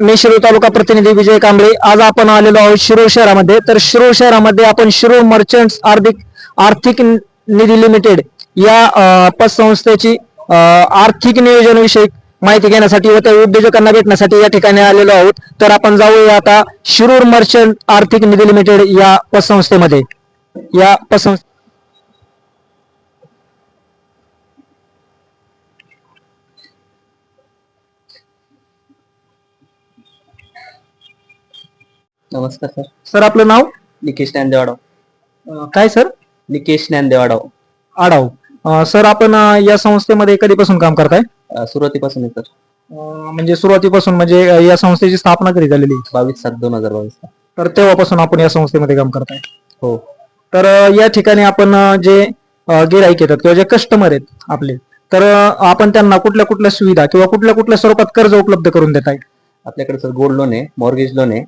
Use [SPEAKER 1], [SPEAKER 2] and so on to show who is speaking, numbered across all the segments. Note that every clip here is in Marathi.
[SPEAKER 1] मी शिरूर तालुका प्रतिनिधी विजय कांबळे. आज आपण आलेलो आहोत शिरूर शहरामध्ये. तर शिरूर शहरामध्ये आपण शिरूर मर्चंट्स आर्थिक आर्थिक निधी लिमिटेड या पतसंस्थेची आर्थिक नियोजन विषयी माहिती घेण्यासाठी व त्या उद्योजकांना भेटण्यासाठी या ठिकाणी आलेलो आहोत. तर आपण जाऊया आता शिरूर मर्चंट आर्थिक निधी लिमिटेड या पतसंस्थेमध्ये. या पतसंस्थे
[SPEAKER 2] नमस्कार सर.
[SPEAKER 1] सर आपलं नाव?
[SPEAKER 2] निकेश ज्ञानदेवाडाव.
[SPEAKER 1] अं, काय सर?
[SPEAKER 2] निकेश ज्ञानदेवाडाव.
[SPEAKER 1] आडाव. अं, सर आपण अं, या संस्थेमध्ये कधीपासून काम करताय?
[SPEAKER 2] अं, सुरुवातीपासून आहे सर.
[SPEAKER 1] अं, म्हणजे सुरुवातीपासून म्हणजे अं, या संस्थेची स्थापना कधी झालेली आहे?
[SPEAKER 2] बावीस सात दोन हजार बावीस
[SPEAKER 1] तर तेव्हापासून आपण या संस्थेमध्ये काम करताय?
[SPEAKER 2] हो.
[SPEAKER 1] तर अं, या ठिकाणी आपण अं, जे गिराईक येतात किंवा जे कस्टमर आहेत आपले तर अं, आपण त्यांना कुठल्या कुठल्या सुविधा किंवा कुठल्या कुठल्या स्वरूपात कर्ज उपलब्ध करून देत आहे
[SPEAKER 2] आपल्याकडे सर गोल्ड लोन आहे मॉर्गेज लोन आहे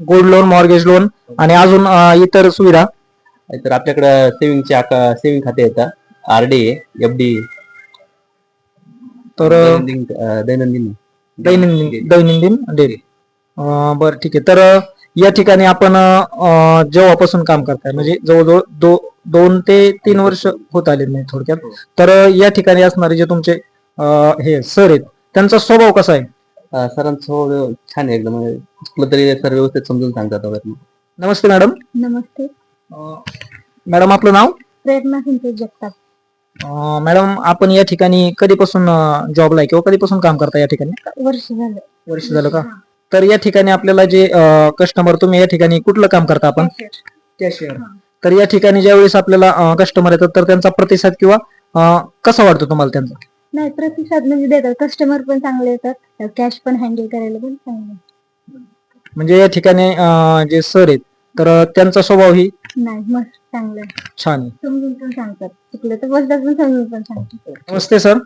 [SPEAKER 1] गोल्ड लोन मॉर्गेज लोन आणि अजून इतर सुविधा.
[SPEAKER 2] तर आपल्याकडे सेव्हिंगचे सेव्हिंग खाते येतात आरडी एफ डी
[SPEAKER 1] तर
[SPEAKER 2] दैनंदिन
[SPEAKER 1] दैनंदिन. दैनंदिन डेली. बरं ठीक आहे. तर या ठिकाणी आपण जेव्हापासून काम करताय म्हणजे जवळजवळ दो दोन ते तीन वर्ष होत आले नाही थोडक्यात. तर अं, या ठिकाणी असणारे जे तुमचे हे सर आहेत. त्यांचा स्वभाव कसा आहे?
[SPEAKER 2] अं, सरांचं स्वभाव छान आहे एकदम. चुकलं तरी सर व्यवस्थित समजून सांगतात वगैरे.
[SPEAKER 1] नमस्ते मॅडम.
[SPEAKER 3] नमस्ते.
[SPEAKER 1] मॅडम आपलं नाव?
[SPEAKER 3] प्रेरणा सिंचन जगताप.
[SPEAKER 1] अं, मॅडम आपण या ठिकाणी कधीपासून जॉबला आहे किंवा कधीपासून काम करता या ठिकाणी?
[SPEAKER 3] वर्ष झालं.
[SPEAKER 1] वर्ष झालं का? तर या ठिकाणी आपल्याला जे कस्टमर तुम्ही या ठिकाणी कुठलं काम करता आपण? कॅशियर तर या ठिकाणी ज्यावेळेस आपल्याला कस्टमर येतात तर त्यांचा प्रतिसाद किंवा अं, कसा वाटतो तुम्हाला त्यांचा?
[SPEAKER 3] नाही प्रतिसाद म्हणजे देतात. कस्टमर पण चांगले येतात. कॅश पण हँडल करायला पण चांगले
[SPEAKER 1] म्हणजे या ठिकाणी अं, जे सर आहेत तर त्यांचा स्वभाव ही
[SPEAKER 3] नाही मस्त चांगलं आहे.
[SPEAKER 1] छान आहे.
[SPEAKER 3] समजून पण सांगतात. चुकलं तर बसतात पण समजून पण सांगतात.
[SPEAKER 1] नमस्ते सर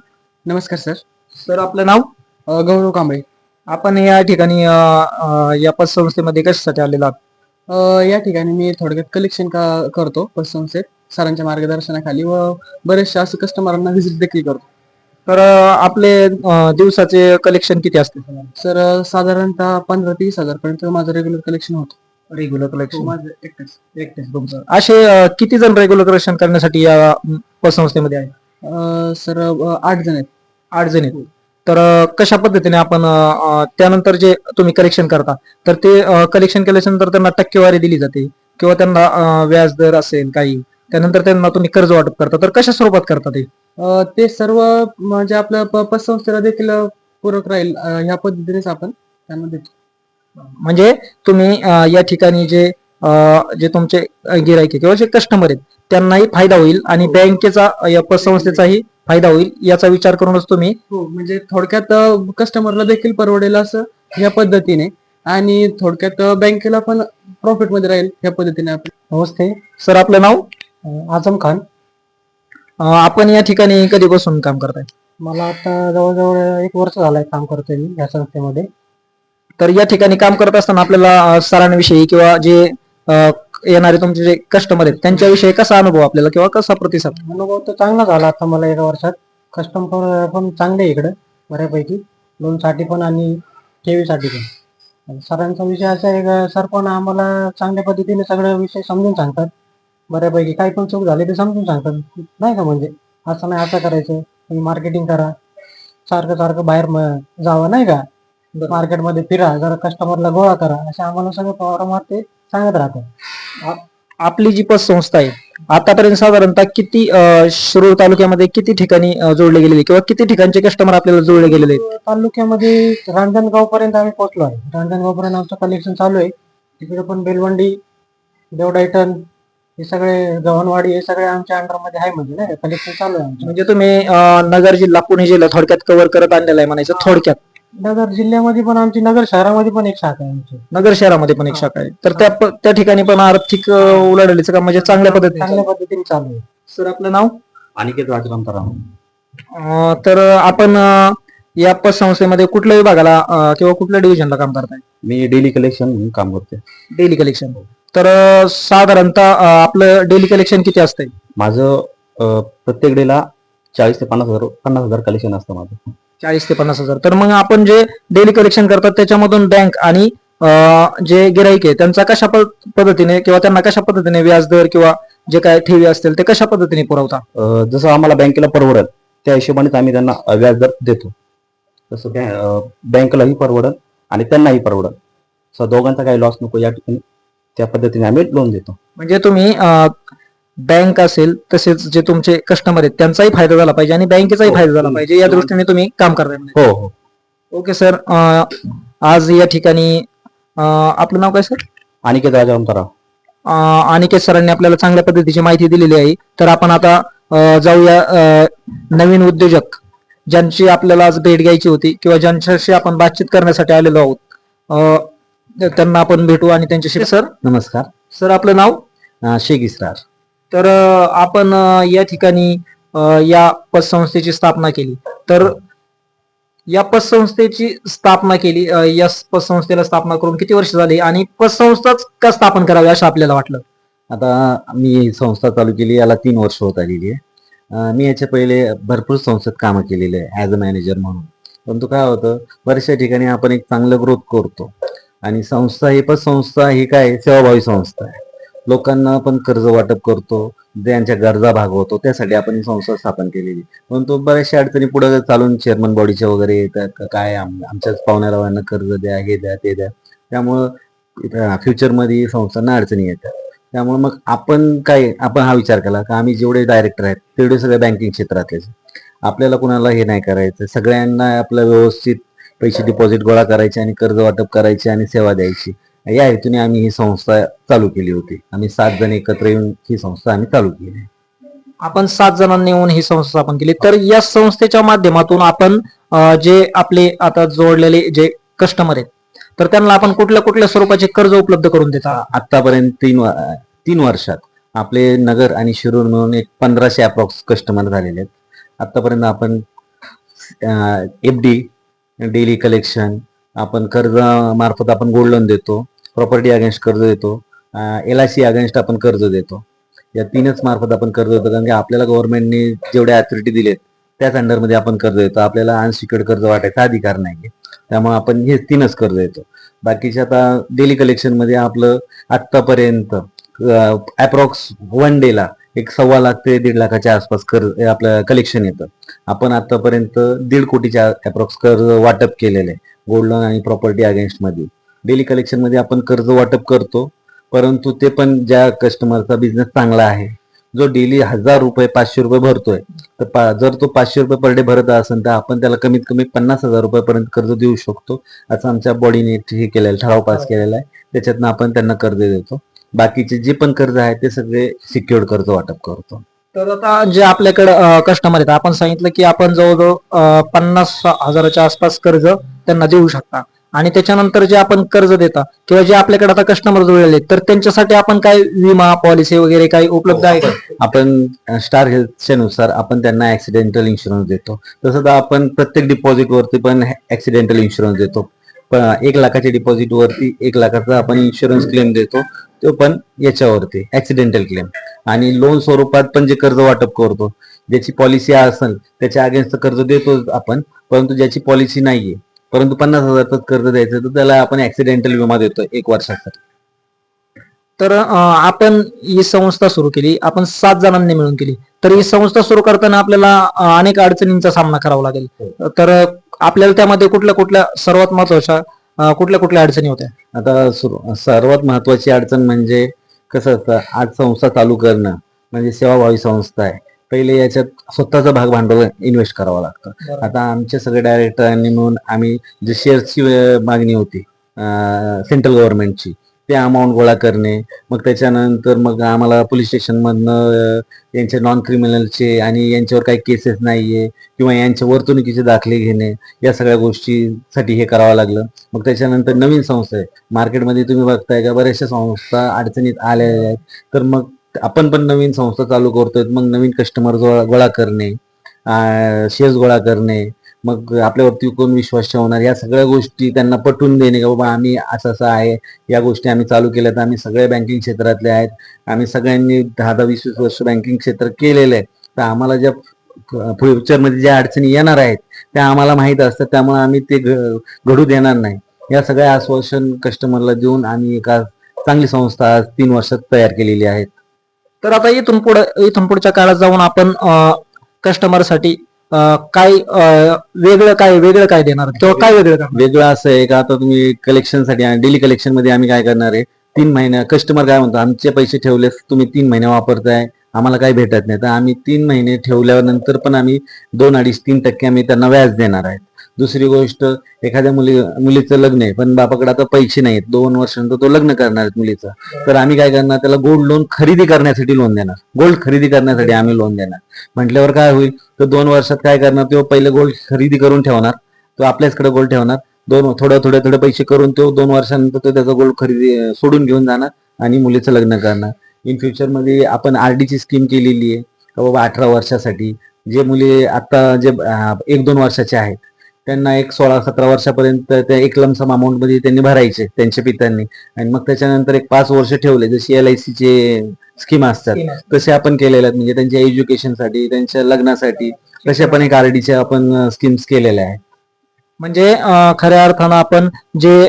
[SPEAKER 2] नमस्कार सर
[SPEAKER 1] सर आपलं नाव?
[SPEAKER 2] गौरव कांबळे.
[SPEAKER 1] आपण या ठिकाणी अं, अं, या पतसंस्थेमध्ये कशासाठी आलेला आहात?
[SPEAKER 4] अ, या ठिकाणी मी थोडक्यात कलेक्शन का करतो पतसंस्थेत सरांच्या मार्गदर्शनाखाली व बरेचशा असं कस्टमरांना व्हिजिट देखील करतो.
[SPEAKER 1] तर आपले दिवसाचे कलेक्शन किती असते
[SPEAKER 4] सर साधारणतः पंधरा ते वीस हजार पर्यंत माझं रेग्युलर कलेक्शन होतं.
[SPEAKER 1] रेग्युलर कलेक्शन
[SPEAKER 4] माझं एकटेच
[SPEAKER 1] एकटेच. तुमचं. असे किती जण रेग्युलर कलेक्शन करण्यासाठी या अं, पतसंस्थेमध्ये आहे
[SPEAKER 4] अ, सर अ, आठ जण आहेत.
[SPEAKER 1] आठ जण आहेत. तर अं, कशा पद्धतीने आपण अं, अं, त्यानंतर जे तुम्ही कलेक्शन करता तर ते कलेक्शन केल्यानंतर त्यांना टक्केवारी दिली जाते किंवा त्यांना अं, व्याज दर असेल काही त्यानंतर त्यांना तुम्ही कर्ज वाटप करता. तर कशा स्वरूपात करता ते?
[SPEAKER 4] ते सर्व म्हणजे आपल्या प- पतसंस्थेला देखील पूरक राहील ह्या पद्धतीनेच आपण त्यांना देतो.
[SPEAKER 1] म्हणजे तुम्ही या ठिकाणी जे जे तुमचे गिरायक किंवा जे कस्टमर आहेत त्यांनाही फायदा होईल आणि बँकेचा अं, या पतसंस्थेचाही फायदा होईल याचा विचार करूनच तुम्ही
[SPEAKER 4] हो म्हणजे थोडक्यात कस्टमरला देखील परवडेल असं ह्या पद्धतीने आणि थोडक्यात बँकेला पण प्रॉफिटमध्ये राहील ह्या पद्धतीने आपण.
[SPEAKER 1] नमस्ते. सर आपलं नाव?
[SPEAKER 5] आझम खान.
[SPEAKER 1] आपण या ठिकाणी कधीपासून काम करताय?
[SPEAKER 5] मला आता जवळजवळ एक वर्ष झालंय काम करतोय मी या संस्थेमध्ये.
[SPEAKER 1] तर या ठिकाणी काम करत असताना आपल्याला सरांविषयी किंवा जे येणारे तुमचे जे कस्टमर आहेत त्यांच्याविषयी कसा अनुभव आपल्याला किंवा कसा प्रतिसाद?
[SPEAKER 5] अनुभव तर चांगला झाला आता मला एका वर्षात. कस्टमर पण चांगले इकडे बऱ्यापैकी. लोनसाठी पण आणि ठेवीसाठी पण. सरांचा विषय असा आहे का सर पण आम्हाला चांगल्या पद्धतीने सगळे विषय समजून सांगतात. बऱ्यापैकी काही पण चूक झाली ते समजून सांगतात. नाही का म्हणजे? असं नाही असं करायचं. तुम्ही मार्केटिंग करा. सारखं सारखं बाहेर जावं नाही का? मार्केटमध्ये फिरा. जरा कस्टमरला गोळा करा. असे आम्हाला सगळं वारंवार ते सांगत राहतात.
[SPEAKER 1] आपली जी पतसंस्था आहे आतापर्यंत साधारणतः किती शिरूर तालुक्यामध्ये किती ठिकाणी जोडले गेलेले किंवा किती ठिकाणचे कस्टमर आपल्याला जोडले गेलेले आहेत?
[SPEAKER 5] तालुक्यामध्ये रांजणगाव पर्यंत आम्ही पोहोचलो आहे. रांजणगाव पर्यंत आमचं कलेक्शन चालू आहे. तिकडे पण बेलवंडी देवडाईटन हे सगळे गव्हाणवाडी हे सगळे आमच्या अंडरमध्ये आहे म्हणजे नाही कलेक्शन चालू आहे आमचं.
[SPEAKER 1] म्हणजे तुम्ही अं, नगर जिल्हा पुणे जिल्हा थोडक्यात कव्हर करत आणलेला आहे म्हणायचं थोडक्यात.
[SPEAKER 5] नगर जिल्ह्यामध्ये पण आमची नगर शहरामध्ये पण एक शाखा आहे आमची.
[SPEAKER 1] नगर शहरामध्ये पण एक शाखा आहे. तर त्या प- त्या ठिकाणी पण आर्थिक अं, उलाढालीचं काम म्हणजे चांगल्या पद्धतीने
[SPEAKER 5] चांगल्या पद्धतीने चालू आहे.
[SPEAKER 1] सर आपलं नाव?
[SPEAKER 2] अनिकेत राजाराम तराम
[SPEAKER 1] अं, तर आपण अं, या पतसंस्थेमध्ये कुठल्या विभागाला अं, किंवा कुठल्या डिव्हिजनला काम करताय?
[SPEAKER 2] मी डेली कलेक्शन म्हणून काम करते
[SPEAKER 1] डेली कलेक्शन तर साधारणतः अं, आपलं डेली कलेक्शन किती असतंय?
[SPEAKER 2] माझं अं, प्रत्येक डेला चाळीस ते पन्नास हजार पन्नास हजार कलेक्शन असतं माझं.
[SPEAKER 1] चाळीस ते पन्नास हजार. तर मग आपण जे डेली कलेक्शन करतात त्याच्यामधून बँक आणि अं, जे गिराईक आहे त्यांचा कशा प- पद्धतीने किंवा त्यांना कशा पद्धतीने व्याजदर किंवा जे काय ठेवी असतील ते कशा पद्धतीने पुरवता?
[SPEAKER 2] अं, जसं आम्हाला बँकेला परवडल त्या हिशोबानेच आम्ही त्यांना अं, व्याजदर देतो. तसं बँकेलाही परवडल आणि त्यांनाही परवडल. दोघांचा काही लॉस नको या ठिकाणी त्या पद्धतीने आम्ही लोन देतो.
[SPEAKER 1] म्हणजे तुम्ही बँक असेल तसेच जे तुमचे कस्टमर आहेत त्यांचाही फायदा झाला पाहिजे आणि बँकेचाही
[SPEAKER 2] हो.
[SPEAKER 1] फायदा झाला पाहिजे. या दृष्टीने तुम्ही काम करताय.
[SPEAKER 2] हो हो.
[SPEAKER 1] Okay sir. आज या ठिकाणी आपलं नाव काय सर?
[SPEAKER 2] अनिकेत राजा
[SPEAKER 1] अनिकेत सरांनी आपल्याला चांगल्या पद्धतीची माहिती दिलेली आहे. तर आपण आता जाऊया नवीन उद्योजक ज्यांची आपल्याला आज भेट घ्यायची होती किंवा ज्यांच्याशी आपण बातचीत करण्यासाठी आलेलो आहोत. त्यांना आपण भेटू आणि त्यांच्याशी सर
[SPEAKER 2] नमस्कार.
[SPEAKER 1] सर आपलं नाव?
[SPEAKER 2] शेख इसरार.
[SPEAKER 1] तर आपण या ठिकाणी या पतसंस्थेची स्थापना केली. तर या पतसंस्थेची स्थापना केली या पतसंस्थेला स्थापना करून किती वर्ष झाली आणि पतसंस्थाच का स्थापन करावी असं आपल्याला वाटलं?
[SPEAKER 2] आता मी संस्था चालू केली याला तीन वर्ष होत आलेली आहे. मी याच्या पहिले भरपूर संस्थेत कामं केलेली आहे ॲज अ मॅनेजर म्हणून. परंतु काय होतं बऱ्याचशा ठिकाणी आपण एक चांगलं ग्रोथ करतो. आणि संस्था ही पण संस्था ही काय? सेवाभावी संस्था आहे. लोकांना आपण कर्ज वाटप करतो त्यांच्या गरजा भागवतो त्यासाठी आपण ही संस्था स्थापन केलेली परंतु बऱ्याचशा अडचणी पुढे चालून चेअरमन बॉडीच्या वगैरे येतात. काय आम- आमच्याच पाहुण्यारावांना कर्ज द्या हे द्या ते द्या. त्यामुळं फ्युचरमध्ये संस्थांना अडचणी येतात. त्यामुळे मग आपण काय आपण हा विचार केला का आम्ही जेवढे डायरेक्टर आहेत तेवढे सगळे बँकिंग क्षेत्रातलेच आपल्याला कुणाला हे नाही करायचं. सगळ्यांना आपलं व्यवस्थित पैसे डिपॉझिट गोळा करायचे आणि कर्ज वाटप करायचे आणि सेवा द्यायची. या हेतूने आम्ही ही संस्था चालू केली होती. आम्ही सात जण एकत्र येऊन ही संस्था आम्ही चालू केली.
[SPEAKER 1] आपण सात जणांनी येऊन ही संस्था स्थापन केली. तर या संस्थेच्या माध्यमातून आपण जे आपले आता जोडलेले जे कस्टमर आहेत तर त्यांना आपण कुठल्या कुठल्या स्वरूपाचे कर्ज उपलब्ध करून देता
[SPEAKER 2] आतापर्यंत तीन व- तीन वर्षात आपले नगर आणि शिरूर मिळून एक पंधराशे अप्रॉक्स कस्टमर झालेले आहेत. आतापर्यंत आपण एफ डी डेली कलेक्शन आपण कर्ज मार्फत आपण गोल्ड लोन देतो प्रॉपर्टी अगेन्स्ट कर्ज देतो एल आय सी अगेन्स्ट आपण कर्ज देतो. या तीनच मार्फत आपण कर्ज देतो कारण की आपल्याला गव्हर्नमेंटने जेवढ्या अथॉरिटी दिलेत त्याच अंडरमध्ये आपण कर्ज देतो. आपल्याला अनसिक्युअर्ड कर्ज वाटायचा अधिकार नाही त्यामुळे आपण हे तीनच कर्ज देतो. बाकीचे आता डेली कलेक्शनमध्ये आपलं आत्तापर्यंत अप्रॉक्स वन डेला एक सव्वा लाख ते दीड लाखाच्या आसपास कर्ज आपलं कलेक्शन येतं. आपण आतापर्यंत दीड कोटीच्या अप्रॉक्स कर्ज वाटप केलेलं आहे. गोल्ड लोन आणि प्रॉपर्टी अगेन्स्टमध्ये. डेली कलेक्शनमध्ये आपण कर्ज वाटप करतो. परंतु ते पण ज्या कस्टमरचा बिझनेस चांगला आहे जो डेली हजार रुपये पाचशे रुपये भरतोय तर जर तो पाचशे रुपये पर डे भरत असेल तर आपण त्याला कमीत कमी पन्नास हजार रुपयापर्यंत कर्ज देऊ शकतो. असं आमच्या बॉडीने हे केलेलं ठराव पास केलेला आहे. त्याच्यातनं आपण त्यांना कर्ज देतो. बाकीचे जे पण कर्ज आहे ते सगळे सिक्युअर्ड कर्ज वाटप करतो.
[SPEAKER 1] तर आता जे आपल्याकडे कस्टमर आहेत आपण सांगितलं की आपण जवळजवळ पन्नास हजाराच्या आसपास कर्ज त्यांना देऊ शकता. आणि त्याच्यानंतर जे आपण कर्ज देता किंवा जे आपल्याकडे आता कस्टमर जुळलेले आहेत तर त्यांच्यासाठी आपण काय विमा पॉलिसी वगैरे काही उपलब्ध आहे का?
[SPEAKER 2] आपण स्टार हेल्थच्या नुसार आपण त्यांना ऍक्सिडेंटल इन्शुरन्स देतो. तसं तर आपण प्रत्येक डिपॉझिट वरती पण ऍक्सिडेंटल इन्शुरन्स देतो. एक लाखाच्या डिपॉझिट वरती एक लाखाचा आपण इन्शुरन्स क्लेम देतो. तो पण याच्यावरती ऍक्सिडेंटल क्लेम आणि लोन स्वरूपात पण जे कर्ज वाटप करतो ज्याची पॉलिसी असेल त्याच्या अगेन्स्ट कर्ज देतो आपण परंतु ज्याची पॉलिसी नाहीये परंतु पन्नास हजारच कर्ज द्यायचं तर त्याला आपण ऍक्सिडेंटल विमा देतो एक वर्षासाठी.
[SPEAKER 1] तर आपण ही संस्था सुरू केली आपण सात जणांनी मिळून केली. तर ही संस्था सुरू करताना आपल्याला अनेक अडचणींचा सामना करावा लागेल. तर अं, आपल्याला त्यामध्ये कुठल्या कुठल्या सर्वात महत्त्वाच्या कुठल्या कुठल्या अडचणी होत्या?
[SPEAKER 2] आता सुरु- सर्वात महत्वाची अडचण म्हणजे कसं असतं आज संस्था चालू करणं म्हणजे सेवाभावी संस्था आहे. पहिले याच्यात स्वतःचा भाग भांडवल इन्व्हेस्ट करावं लागतं. आता आमच्या सगळ्या डायरेक्टरांनी मिळून आम्ही जे शेअर्सची मागणी होती सेंट्रल गव्हर्नमेंटची ते अमाऊंट गोळा करणे. मग त्याच्यानंतर मग आम्हाला पोलीस स्टेशनमधनं यांच्या नॉन क्रिमिनलचे आणि यांच्यावर काही केसेस नाही आहे किंवा यांच्या वर्तणुकीचे दाखले घेणे या सगळ्या गोष्टीसाठी हे करावं लागलं. मग त्याच्यानंतर नवीन संस्था आहे. मार्केटमध्ये तुम्ही बघताय का बऱ्याचशा संस्था अडचणीत आलेल्या आहेत. तर मग आपण पण नवीन संस्था चालू करतोय. मग नवीन कस्टमर गोळा करणे शेअर्स गोळा करणे मग आपल्यावरती कोण विश्वास ठेवणार? या सगळ्या गोष्टी त्यांना पटवून देणे की बाबा आम्ही असं असं आहे. या गोष्टी आम्ही चालू केल्या तर आम्ही सगळे बँकिंग क्षेत्रातले आहेत. आम्ही सगळ्यांनी दहा दहा वीस वीस वर्ष बँकिंग क्षेत्र केलेलं आहे. तर आम्हाला ज्या फ्युचरमध्ये ज्या अडचणी येणार आहेत त्या आम्हाला माहीत असतात. त्यामुळे आम्ही ते घ- घडू देणार नाही. या सगळ्या आश्वासन कस्टमरला देऊन आम्ही एका चांगली संस्था आज तीन वर्षात तयार केलेली आहे.
[SPEAKER 1] तर आता इथून पुढे इथून पुढच्या काळात जाऊन आपण कस्टमरसाठी काय वेगळं काय वेगळं काय देणार? किंवा काय वेगळं करणार?
[SPEAKER 2] वेगळं असं आहे का? आता तुम्ही कलेक्शनसाठी डेली कलेक्शनमध्ये आम्ही काय करणार आहे? तीन महिन्या कस्टमर काय म्हणतो? आमचे पैसे ठेवलेस तुम्ही तीन महिने वापरताय आम्हाला काही भेटत नाही. तर आम्ही तीन महिने ठेवल्यानंतर पण आम्ही दोन अडीच तीन टक्के आम्ही त्यांना व्याज देणार आहेत दुसरी गोष्ट एखाद्या मुली मुलीचं लग्न आहे पण बापाकडे आता पैसे नाहीत. दोन वर्षानंतर तो लग्न करणार मुलीचं. तर आम्ही काय करणार? त्याला गोल्ड लोन खरेदी करण्यासाठी लोन देणार. गोल्ड खरेदी करण्यासाठी आम्ही लोन देणार. म्हटल्यावर काय होईल? तर दोन वर्षात काय करणार? तो पहिले गोल्ड खरेदी करून ठेवणार. तो आपल्याचकडे गोल्ड ठेवणार. दोन थोडं थोडे थोडे पैसे करून तो दोन वर्षानंतर तो त्याचा गोल्ड खरेदी सोडून घेऊन जाणार आणि मुलीचं लग्न करणार. इन फ्युचरमध्ये आपण आरडीची स्कीम केलेली आहे. बाबा अठरा वर्षासाठी. जे मुली आता जे एक दोन वर्षाचे आहेत. त्यांना एक सोळा सतरा वर्षापर्यंत त्या एक लमसम अमाऊंटमध्ये त्यांनी भरायचे त्यांच्या पित्यांनी. आणि मग त्याच्यानंतर एक पाच वर्ष ठेवले जशी एल आय चे स्कीम असतात तसे आपण केलेल्या आहेत. म्हणजे त्यांच्या एज्युकेशनसाठी त्यांच्या लग्नासाठी तसे पण एक आरडीचे आपण स्कीम्स केलेल्या आहेत.
[SPEAKER 1] म्हणजे खऱ्या अर्थानं आपण जे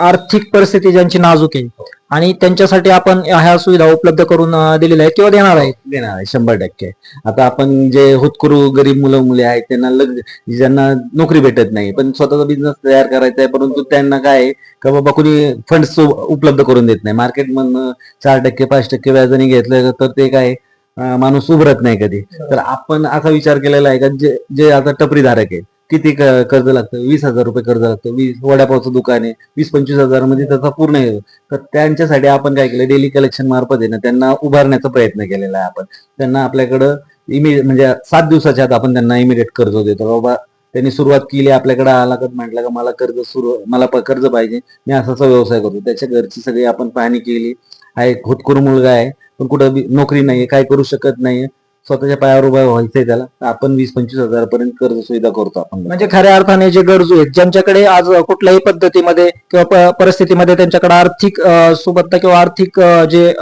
[SPEAKER 1] आर्थिक परिस्थिती ज्यांची नाजूक आहे आणि त्यांच्यासाठी आपण ह्या सुविधा उपलब्ध करून दिलेल्या आहेत किंवा देणार आहेत.
[SPEAKER 2] देणार आहे शंभर टक्के. आता आपण जे हुतकुरू गरीब मुलं मुली आहेत त्यांना लग ज्यांना नोकरी भेटत नाही पण स्वतःचा बिझनेस तयार करायचा आहे परंतु त्यांना काय आहे का बाबा कोणी फंड्स उपलब्ध करून देत नाही. मार्केटमधनं चार टक्के पाच टक्के व्याजाने घेतलं तर ते काय माणूस उभरत नाही कधी. तर आपण असा विचार केलेला आहे का जे जे आता टपरीधारक आहे किती कर्ज लागतं? वीस हजार रुपये कर्ज लागतं. वीस वडापावचं दुकान आहे. वीस पंचवीस हजारमध्ये त्याचा पूर्ण येतो तर त्यांच्यासाठी आपण काय केलं? डेली कलेक्शन मार्फत आहे ना त्यांना उभारण्याचा प्रयत्न केलेला आहे आपण. त्यांना आपल्याकडं इमिजिएट म्हणजे सात दिवसाच्या आत आपण त्यांना इमिडिएट कर्ज देतो. बाबा त्यांनी सुरुवात केली आपल्याकडे आला का म्हटलं का मला कर्ज सुरू मला कर्ज पाहिजे. मी असा असा व्यवसाय करतो. त्याच्या घरची सगळी आपण पाहणी केली. हा एक होतकरू मुलगा आहे. पण कुठं नोकरी नाहीये काय करू शकत नाहीये. स्वतःच्या पायावर उभा व्हायचंय त्याला. तर आपण वीस पंचवीस हजारापर्यंत कर्ज सुविधा करतो आपण.
[SPEAKER 1] म्हणजे खऱ्या अर्थाने जे गरजू आहेत ज्यांच्याकडे आज कुठल्याही पद्धतीमध्ये किंवा परिस्थितीमध्ये त्यांच्याकडे आर्थिक सुबत्ता किंवा आर्थिक जे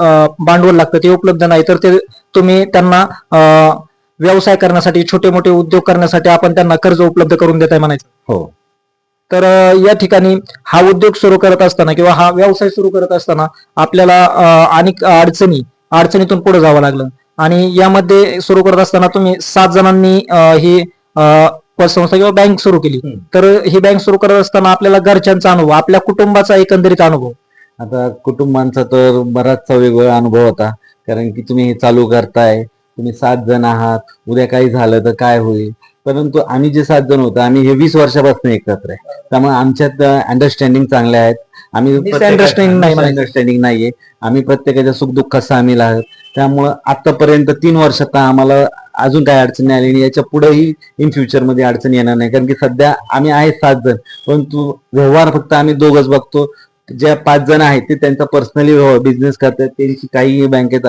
[SPEAKER 1] भांडवल लागतं ते उपलब्ध नाही तर ते तुम्ही त्यांना व्यवसाय करण्यासाठी छोटे मोठे उद्योग करण्यासाठी आपण त्यांना कर्ज उपलब्ध करून देताय म्हणायचं.
[SPEAKER 2] हो.
[SPEAKER 1] तर या ठिकाणी हा उद्योग सुरू करत असताना किंवा हा व्यवसाय सुरू करत असताना आपल्याला अनेक अडचणी अडचणीतून पुढे जावं लागलं. आणि यामध्ये सुरू करत असताना तुम्ही सात जणांनी ही पतसंस्था किंवा बँक सुरू केली. तर ही बँक सुरू करत असताना आपल्याला घरच्यांचा अनुभव आपल्या कुटुंबाचा एकंदरीत अनुभव.
[SPEAKER 2] आता कुटुंबांचा तर बराचसा वेगवेगळा अनुभव होता. कारण की तुम्ही हे चालू करताय तुम्ही सात जण आहात उद्या काही झालं तर काय होईल? परंतु आम्ही जे सात जण होतो आम्ही हे वीस वर्षापासून एकत्र आहे. त्यामुळे आमच्यात अंडरस्टँडिंग चांगल्या आहेत. आम्ही
[SPEAKER 1] Misunderstanding नाही.
[SPEAKER 2] अंडरस्टँडिंग नाहीये. आम्ही प्रत्येकाच्या सुखदुःखात सामील आहोत. त्यामुळं आतापर्यंत तीन वर्षात आम्हाला अजून काही अडचणी आली नाही. याच्या पुढेही इन फ्युचरमध्ये अडचण येणार नाही. कारण की सध्या आम्ही आहे सात जण. परंतु व्यवहार फक्त आम्ही दोघच बघतो. ज्या पाच जण आहेत ते त्यांचा पर्सनली बिझनेस करतात. त्यांची काही बँकेत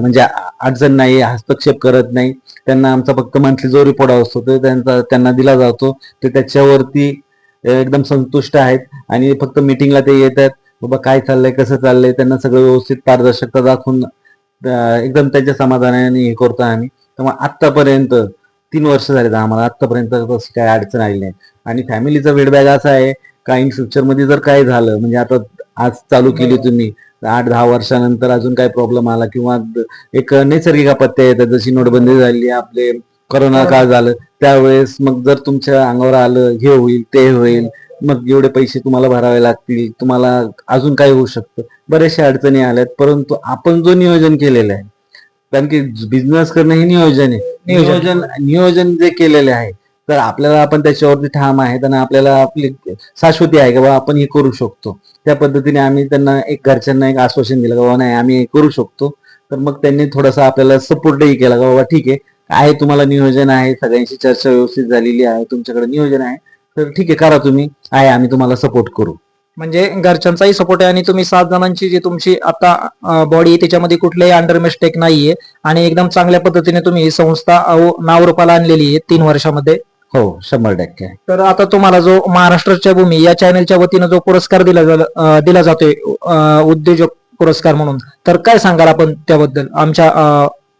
[SPEAKER 2] म्हणजे अडचण नाही हस्तक्षेप करत नाही. त्यांना आमचा फक्त मंथली जो रिपोर्ट असतो तो त्यांचा त्यांना दिला जातो. ते त्याच्यावरती एकदम संतुष्ट आहेत. आणि फक्त मिटिंगला ते येतात. बाबा काय चाललंय? कसं चाललंय? त्यांना सगळं व्यवस्थित पारदर्शकता दाखवून एकदम त्यांच्या समाधानाने हे करतो आम्ही. त्यामुळे आतापर्यंत तीन वर्ष झाले आम्हाला. आतापर्यंत तसं काय अडचण आली नाही. आणि फॅमिलीचा फीडबॅक असा आहे का इन फ्युचरमध्ये जर काय झालं म्हणजे आता आज चालू केली तुम्ही आठ दहा वर्षानंतर अजून काय प्रॉब्लेम आला किंवा एक नैसर्गिक आपत्त्या येतात. जशी नोटबंदी झाली आपले कोरोना काळ झालं त्यावेळेस मग जर तुमच्या अंगावर आलं हे होईल ते होईल. मग एवढे पैसे तुम्हाला भरावे लागतील तुम्हाला अजून काय होऊ शकतं. बऱ्याचशा अडचणी आल्यात परंतु आपण जो नियोजन केलेलं आहे कारण की बिझनेस करणं हे नियोजन आहे.
[SPEAKER 1] नियोजन.
[SPEAKER 2] नियोजन. जे केलेले आहे तर आपल्याला आपण त्याच्यावरती ठाम आहेत आणि आपल्याला आपली शाश्वती आहे की बाबा आपण हे करू शकतो. त्या पद्धतीने आम्ही त्यांना एक घरच्यांना एक आश्वासन दिलं का बाबा नाही आम्ही हे करू शकतो. तर मग त्यांनी थोडासा आपल्याला सपोर्टही केला बाबा ठीक आहे आहे तुम्हाला नियोजन आहे सगळ्यांशी चर्चा व्यवस्थित झालेली आहे तुमच्याकडे नियोजन आहे. तर ठीक आहे करा तुम्ही. आहे आम्ही तुम्हाला सपोर्ट करू.
[SPEAKER 1] म्हणजे घरच्यांचाही सपोर्ट आहे आणि तुम्ही सात जणांची जी तुमची आता बॉडी त्याच्यामध्ये कुठल्याही अंडर मिस्टेक नाहीये. आणि एकदम चांगल्या पद्धतीने तुम्ही ही संस्था नावरूपाला आणलेली आहे तीन वर्षामध्ये.
[SPEAKER 2] हो शंभर टक्के.
[SPEAKER 1] तर आता तुम्हाला जो महाराष्ट्राच्या भूमी या चॅनलच्या वतीनं जो पुरस्कार दिला दिला जातोय उद्योजक पुरस्कार म्हणून. तर काय सांगाल आपण त्याबद्दल आमच्या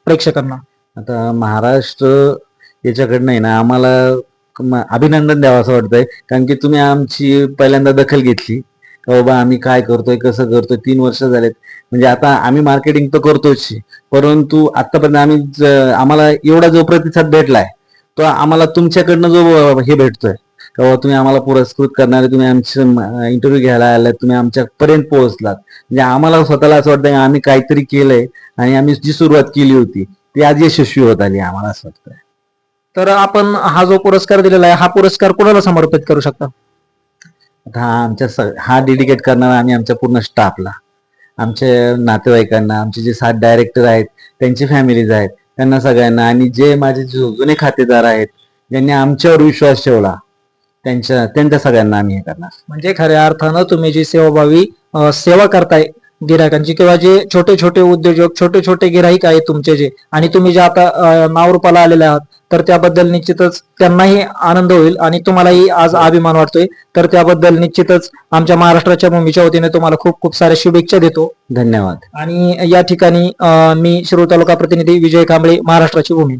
[SPEAKER 1] प्रेक्षकांना?
[SPEAKER 2] आता महाराष्ट्र याच्याकडनं आहे ना आम्हाला अभिनंदन द्यावं असं वाटतंय. कारण की तुम्ही आमची पहिल्यांदा दखल घेतली. का बाबा आम्ही काय करतोय कसं करतोय तीन वर्ष झालेत. म्हणजे आता आम्ही मार्केटिंग तर करतोच. परंतु आतापर्यंत आम्ही आम्हाला एवढा जो प्रतिसाद भेटलाय तो आम्हाला तुमच्याकडनं जो हे भेटतोय. तेव्हा बाबा तुम्ही आम्हाला पुरस्कृत करणारे तुम्ही आमचे इंटरव्ह्यू घ्यायला आलात तुम्ही आमच्यापर्यंत पोहोचलात. म्हणजे आम्हाला स्वतःला असं वाटतं आम्ही काहीतरी केलंय आणि आम्ही जी सुरुवात केली होती ती आज यशस्वी होत आली आम्हाला असं वाटतंय.
[SPEAKER 1] तर आपण हा जो पुरस्कार दिलेला आहे हा पुरस्कार कोणाला समर्पित करू शकता?
[SPEAKER 2] हा आमच्या हा डेडिकेट करणार आम्ही आमच्या पूर्ण स्टाफला आमच्या नातेवाईकांना आमचे जे सात डायरेक्टर आहेत त्यांची फॅमिलीज आहेत त्यांना सगळ्यांना आणि जे माझे जो जुने खातेदार आहेत ज्यांनी आमच्यावर विश्वास ठेवला त्यांच्या त्यांच्या सगळ्यांना आम्ही हे करणार.
[SPEAKER 1] म्हणजे खऱ्या अर्थानं तुम्ही जी सेवाभावी सेवा करताय गिरायकांची किंवा जे छोटे छोटे उद्योजक छोटे छोटे गिराईक आहेत तुमचे जे आणि तुम्ही जे आता अं, नावरूपाला आलेले आहात तर त्याबद्दल निश्चितच त्यांनाही आनंद होईल आणि तुम्हालाही आज अभिमान वाटतोय. तर त्याबद्दल निश्चितच आमच्या महाराष्ट्राच्या भूमीच्या वतीने तुम्हाला खूप खूप साऱ्या शुभेच्छा देतो.
[SPEAKER 2] धन्यवाद.
[SPEAKER 1] आणि या ठिकाणी मी शिरूर तालुका प्रतिनिधी विजय कांबळे महाराष्ट्राची भूमी.